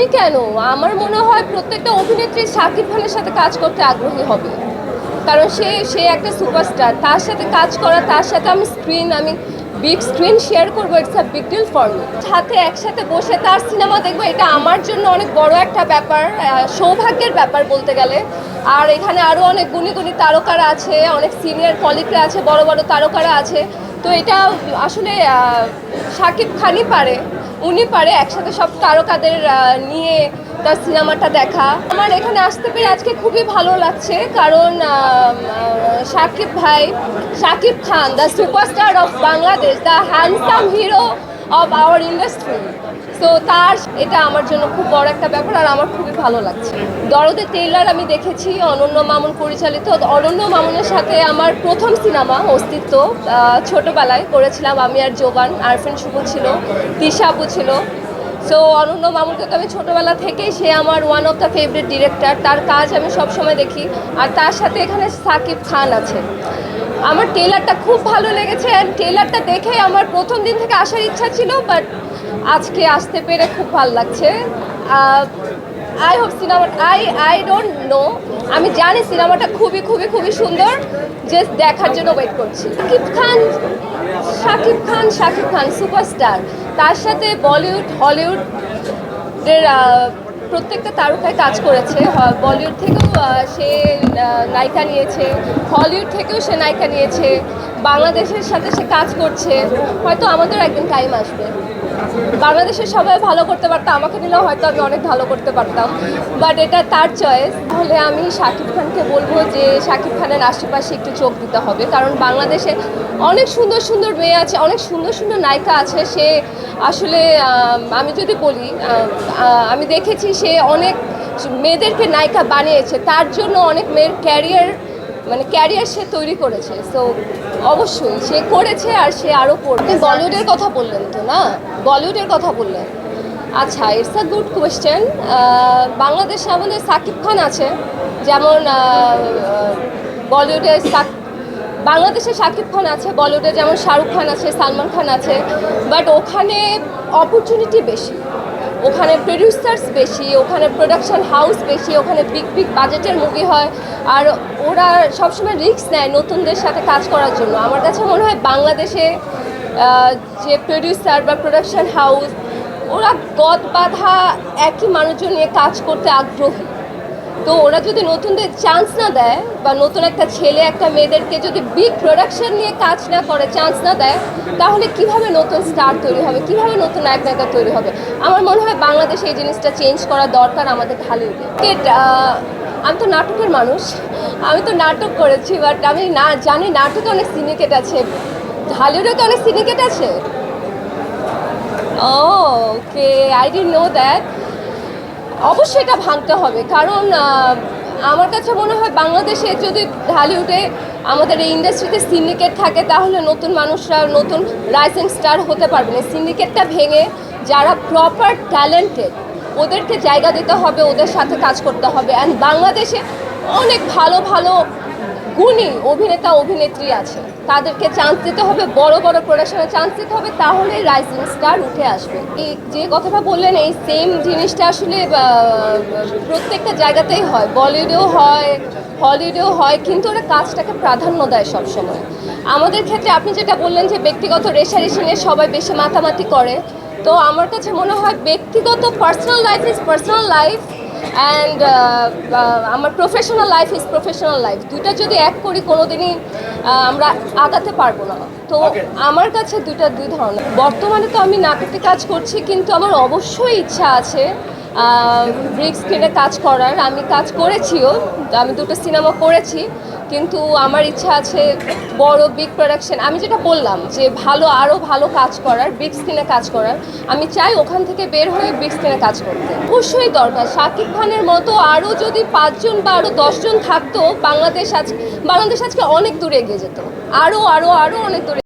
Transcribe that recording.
আমি কেন? আমার মনে হয় প্রত্যেকটা অভিনেত্রী শাকিব খানের সাথে কাজ করতে আগ্রহী হবে। কারণ সে সে একটা সুপারস্টার। তার সাথে কাজ করা, তার সাথে আমি স্ক্রিন আমি বিগ স্ক্রিন শেয়ার করব it's a big deal for me সাথে একসাথে বসে তার সিনেমা দেখব, এটা আমার জন্য অনেক বড় একটা ব্যাপার সৌভাগ্যের ব্যাপার বলতে গেলে। আর এখানে আরও অনেক গুণী গুণী তারকারা আছে, অনেক সিনিয়র কলিগরা আছে, বড় বড় তারকারা আছে। তো এটা আসলে সাকিব শাকিব খানই পারে। উনি পারে একসাথে সব তারকাদের নিয়ে তার সিনেমাটা দেখা। আমার এখানে আসতে পেরে আজকে খুবই ভালো লাগছে, কারণ শাকিব ভাই Shakib Khan the superstar of Bangladesh the handsome hero of our industry তো তার এটা আমার জন্য খুব বড় একটা ব্যাপার আর আমার খুবই ভালো লাগছে। দরদের টেইলার আমি দেখেছি, অনন্য মামুন পরিচালিত। অনন্য মামুনের সাথে আমার প্রথম সিনেমা, অস্তিত্ব ছোটবেলায় করেছিলাম আমি আর জোবান আরফিন শুভ ছিল তিশা ছিল। সো অনন্য মামুনকে তো আমি ছোটোবেলা থেকেই, সে আমার one of the favourite director তার কাজ আমি সবসময় দেখি। আর তার সাথে এখানে সাকিব খান আছে। আমার টেলারটা খুব ভালো লেগেছে অ্যান্ড টেলারটা দেখে আমার প্রথম দিন থেকে আসার ইচ্ছা ছিল বাট আজকে আসতে পেরে খুব ভালো লাগছে। I hope cinema I I don't know আমি জানি সিনেমাটা খুবই খুবই খুবই সুন্দর। জাস্ট দেখার জন্য ওয়েট করছি। শাকিব খান শাকিব খান শাকিব খান সুপারস্টার তার সাথে বলিউড হলিউড প্রত্যেকটা তারকায় কাজ করেছে। বলিউড থেকেও সে নায়িকা নিয়েছে। হলিউড থেকেও সে নায়িকা নিয়েছে। বাংলাদেশের সাথে সে কাজ করছে। হয়তো আমাদের একদিন টাইম আসবে। বাংলাদেশের সবাই ভালো করতে পারতাম আমাকে নিলেও হয়তো আমি অনেক ভালো করতে পারতাম। বাট এটা তার চয়েস তাহলে আমি শাকিব খানকে বলব যে শাকিব খানের আশেপাশে একটু চোখ দিতে হবে। কারণ বাংলাদেশে অনেক সুন্দর সুন্দর মেয়ে আছে, অনেক সুন্দর সুন্দর নায়িকা আছে। সে আসলে, আমি যদি বলি, আমি দেখেছি সে অনেক মেয়েদেরকে নায়িকা বানিয়েছে। তার জন্য অনেক মেয়ের ক্যারিয়ার মানে ক্যারিয়ার সে তৈরি করেছে সো অবশ্যই সে করেছে আর সে আরও করবে। বলিউডের কথা বললেন তো না? বলিউডের কথা বললেন। আচ্ছা ইটস আ গুড কোয়েশ্চেন বাংলাদেশে আমাদের সাকিব খান আছে যেমন বলিউডে বাংলাদেশে শাকিব খান আছে বলিউডে যেমন শাহরুখ খান আছে সালমান খান আছে বাট ওখানে অপরচুনিটি বেশি। ওখানে প্রডিউসার্স বেশি, ওখানে প্রোডাকশন হাউস বেশি, ওখানে বিগ বিগ বাজেটের মুভি হয়। আর ওরা সবসময় রিস্ক নেয় নতুনদের সাথে কাজ করার জন্য। আমার কাছে মনে হয় বাংলাদেশে যে প্রডিউসার বা প্রোডাকশন হাউস ওরা গদ বাধা একই মানুষজন নিয়ে কাজ করতে আগ্রহী। তো ওরা যদি নতুনদের চান্স না দেয় বা নতুন একটা ছেলে, একটা মেয়েদেরকে যদি বিগ প্রোডাকশন নিয়ে কাজ না করে চান্স না দেয়, তাহলে কীভাবে নতুন স্টার তৈরি হবে? কীভাবে নতুন নায়ক নায়িকা তৈরি হবে? আমার মনে হয় বাংলাদেশে এই জিনিসটা চেঞ্জ করা দরকার আমাদের ঢালিউডে আমি তো নাটকের মানুষ। আমি তো নাটক করেছি বাট আমি না, জানি নাটকে অনেক সিন্ডিকেট আছে। ঢালিউডে তো অনেক সিন্ডিকেট আছে। ও okay I didn't know that অবশ্যই এটা ভাঙতে হবে। কারণ আমার কাছে মনে হয় বাংলাদেশে যদি ঢালিউডে আমাদের এই ইন্ডাস্ট্রিতে সিন্ডিকেট থাকে, তাহলে নতুন মানুষরা, নতুন রাইজিং স্টার হতে পারবে না। সিন্ডিকেটটা ভেঙে যারা প্রপার ট্যালেন্টেড ওদেরকে জায়গা দিতে হবে, ওদের সাথে কাজ করতে হবে। অ্যান্ড বাংলাদেশে অনেক ভালো ভালো গুণী অভিনেতা, অভিনেত্রী আছে তাদেরকে চান্স দিতে হবে, বড় বড় প্রোডাকশনে চান্স দিতে হবে, তাহলে রাইজিং স্টার উঠে আসবে। এই যে কথাটা বললেন, এই সেম জিনিসটা আসলে প্রত্যেকটা জায়গাতেই হয়। বলিউডেও হয়, হলিউডেও হয়, কিন্তু ওরা কাজটাকে প্রাধান্য দেয় সবসময়। আমাদের ক্ষেত্রে আপনি যেটা বললেন যে ব্যক্তিগত রেশারেশি নিয়ে সবাই বেশি মাতামাতি করে, তো আমার কাছে মনে হয় ব্যক্তিগত personal life is personal life and আমার professional life is professional life দুইটা যদি এক করি কোনোদিনই দিনই আমরা আগাতে পারব না। তো আমার কাছে দুইটা দুই ধরনের। বর্তমানে তো আমি নাটকে কাজ করছি কিন্তু আমার অবশ্যই ইচ্ছা আছে ব্রিক্স স্ক্রিনে কাজ করার। আমি কাজ করেছিও আমি দুটো সিনেমা করেছি কিন্তু আমার ইচ্ছা আছে বড় বিগ প্রোডাকশন আমি যেটা বললাম যে ভালো আরও ভালো কাজ করার বিগ স্ক্রিনে কাজ করার, আমি চাই ওখান থেকে বের হয়ে বিগ স্ক্রিনে কাজ করতে। অবশ্যই দরকার। শাকিব খানের মতো আরও যদি পাঁচজন বা আরও দশজন থাকতো, বাংলাদেশ আজ, বাংলাদেশ আজকে অনেক দূরে এগিয়ে যেত। আরও আরও আরও অনেক দূরে